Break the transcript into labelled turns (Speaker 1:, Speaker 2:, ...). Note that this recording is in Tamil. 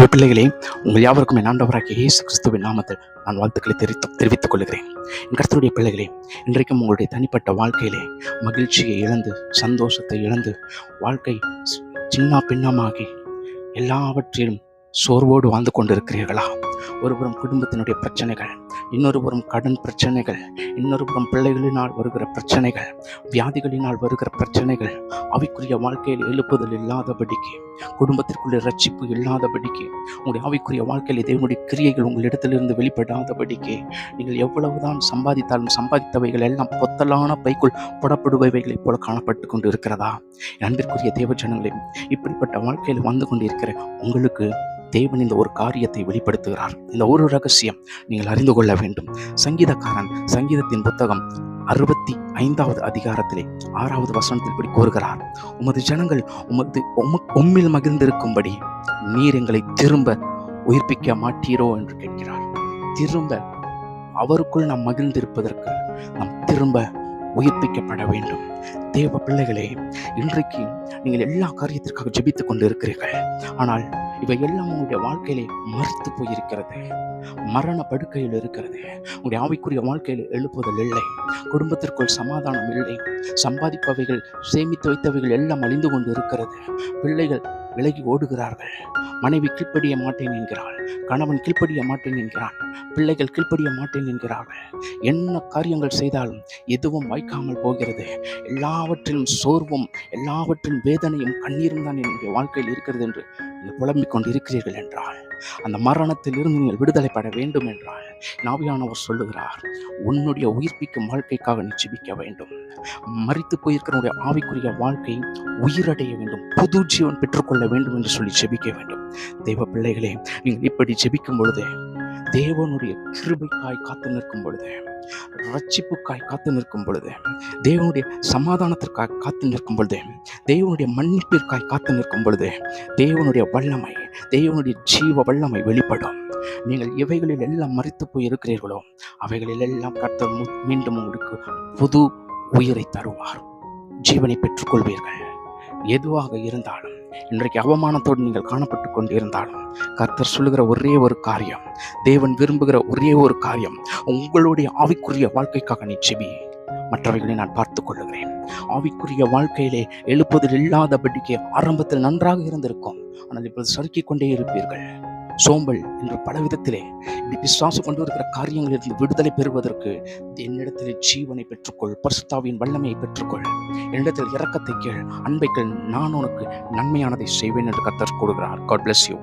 Speaker 1: தேவ பிள்ளைகளே உங்கள் யாவருக்கும் என் ஆண்டவராகிய இயேசு கிறிஸ்துவின் நாமத்தில் நான் வாழ்த்துக்களை தெரிவித்து தெரிவித்துக் கொள்கிறேன். என் கருத்துடைய பிள்ளைகளே இன்றைக்கும் உங்களுடைய தனிப்பட்ட வாழ்க்கையிலே மகிழ்ச்சியை இழந்து சந்தோஷத்தை இழந்து வாழ்க்கை சின்ன பின்னமாகி எல்லாவற்றிலும் சோர்வோடு வாழ்ந்து கொண்டிருக்கிறீர்களா? ஒருபுறம் குடும்பத்தினுடைய பிரச்சனைகள் இன்னொரு புறம் கடன் பிரச்சனைகள் இன்னொரு புறம் பிள்ளைகளினால் வருகிற பிரச்சனைகள் வியாதிகளினால் வருகிற பிரச்சனைகள் அவைக்குரிய வாழ்க்கையில் எழுப்புதல் இல்லாதபடிக்கு குடும்பத்திற்குள்ளே ரட்சிப்பு இல்லாதபடிக்கு உங்களுடைய ஆவிக்குரிய வாழ்க்கையில் தேவனுடைய கிரியைகள் உங்களிடத்திலிருந்து வெளிப்படாதபடிக்கு நீங்கள் எவ்வளவுதான் சம்பாதித்தாலும் சம்பாதித்தவைகள் எல்லாம் பொத்தலான பைக்குள் புடப்படுபவைகளைப் போல காணப்பட்டு கொண்டு இருக்கிறதா அன்பிற்குரிய தேவ ஜனங்களே இப்படிப்பட்ட வாழ்க்கையில் வந்து கொண்டிருக்கிற உங்களுக்கு தேவன் இந்த ஒரு காரியத்தை வெளிப்படுத்துகிறார். இந்த ஒரு ரகசியம் நீங்கள் அறிந்து கொள்ள வேண்டும். சங்கீதக்காரன் சங்கீதத்தின் புத்தகம் அறுபத்தி ஐந்தாவது அதிகாரத்திலே ஆறாவது வசனத்தில் இப்படி கூறுகிறார். உமது ஜனங்கள் உமது உம்மில் மகிழ்ந்திருக்கும்படி நீர் எங்களை திரும்ப உயிர்ப்பிக்க மாட்டீரோ? என்று கேட்கிறார். திரும்ப அவருக்குள் நாம் மகிழ்ந்திருப்பதற்கு நாம் திரும்ப உயிர்ப்பிக்கப்பட வேண்டும். தேவ பிள்ளைகளே இன்றைக்கு நீங்கள் எல்லா காரியத்திற்காக ஜெபித்துக் கொண்டு இருக்கிறீர்கள் ஆனால் இவை எல்லாம் உங்களுடைய வாழ்க்கையிலே மறுத்து போயிருக்கிறது. மரண படுக்கையில் இருக்கிறது. உங்களுடைய ஆவிக்குரிய வாழ்க்கையில் எழுப்புதல் இல்லை. குடும்பத்திற்குள் சமாதானம் இல்லை. சம்பாதிப்பவைகள் சேமித்து வைத்தவைகள் எல்லாம் அழிந்து கொண்டு இருக்கிறது பிள்ளைகள் விலகி ஓடுகிறார்கள். மனைவி கீழ்ப்படிய மாட்டேன் என்கிறாள். கணவன் கீழ்ப்படிய மாட்டேன் என்கிறான். பிள்ளைகள் கீழ்ப்படிய மாட்டேன் என்கிறார்கள். என்ன காரியங்கள் செய்தாலும் எதுவும் வாய்க்காமல் போகிறது. எல்லாவற்றிலும் சோர்வும் எல்லாவற்றின் வேதனையும் கண்ணீரும் தான் என்னுடைய வாழ்க்கையில் இருக்கிறது என்று புலம்பிக் கொண்டிருக்கிறீர்கள் என்றால். அந்த மரணத்திலிருந்து நீங்கள் விடுதலை பெற வேண்டும் என்றால் நாவியானவர் சொல்லுகிறார் உன்னுடைய உயிர்ப்பிக்கும் வாழ்க்கைக்காக நீ ஜெபிக்க வேண்டும். மறித்து போயிருக்கிறவனுடைய ஆவிக்குரிய வாழ்க்கை உயிரடைய வேண்டும். புது ஜீவன் பெற்றுக்கொள்ள வேண்டும் என்று சொல்லி ஜெபிக்க வேண்டும். தெய்வ பிள்ளைகளே நீங்கள் இப்படி ஜெபிக்கும் பொழுது தேவனுடைய கிருபைக்காய் காத்து நிற்கும் பொழுது ரட்சிப்புக்காய் காத்து நிற்கும் பொழுது தேவனுடைய சமாதானத்திற்காக காத்து நிற்கும் பொழுது தேவனுடைய மன்னிப்பிற்காய் காத்து நிற்கும் பொழுது தேவனுடைய வல்லமை தேவனுடைய ஜீவ வல்லமை வெளிப்படும். நீங்கள் இவைகளில் எல்லாம் மறித்து போய் இருக்கிறீர்களோ அவைகளில் எல்லாம் கர்த்தர் மீண்டும் உங்களுக்கு புது உயிரை தருவார். ஜீவனை பெற்றுக்கொள்வீர்கள். எதுவாக இருந்தாலும் இன்றைக்கு அவமானத்தோடு நீங்கள் காணப்பட்டு கொண்டு இருந்தாலும் கர்த்தர் சொல்லுகிற ஒரே ஒரு காரியம் தேவன் விரும்புகிற ஒரே ஒரு காரியம் உங்களுடைய ஆவிக்குரிய வாழ்க்கைக்காக நீ செபி மற்றவைகளை நான் பார்த்து கொள்ளுகிறேன். ஆவிக்குரிய வாழ்க்கையிலே எழுப்புதல் இல்லாதபடிக்கு ஆரம்பத்தில் நன்றாக இருந்திருக்கும் ஆனால் இப்பொழுது சறுக்கிக் கொண்டே இருப்பீர்கள். சோம்பல் என்று பல விதத்திலே இப்படி பிசாசு கொண்டு வருகிற காரியங்களிலிருந்து விடுதலை பெறுவதற்கு என்னிடத்திலே ஜீவனை பெற்றுக்கொள் பரிசுத்தாவின் வல்லமையை பெற்றுக்கொள். என்னிடத்தில் இரக்கத்தை கேள் அன்பை கேள். நான் உனக்கு நன்மையானதை செய்வேன் என்று கத்தர் கூடுகிறார் காட் பிளஸ் யூ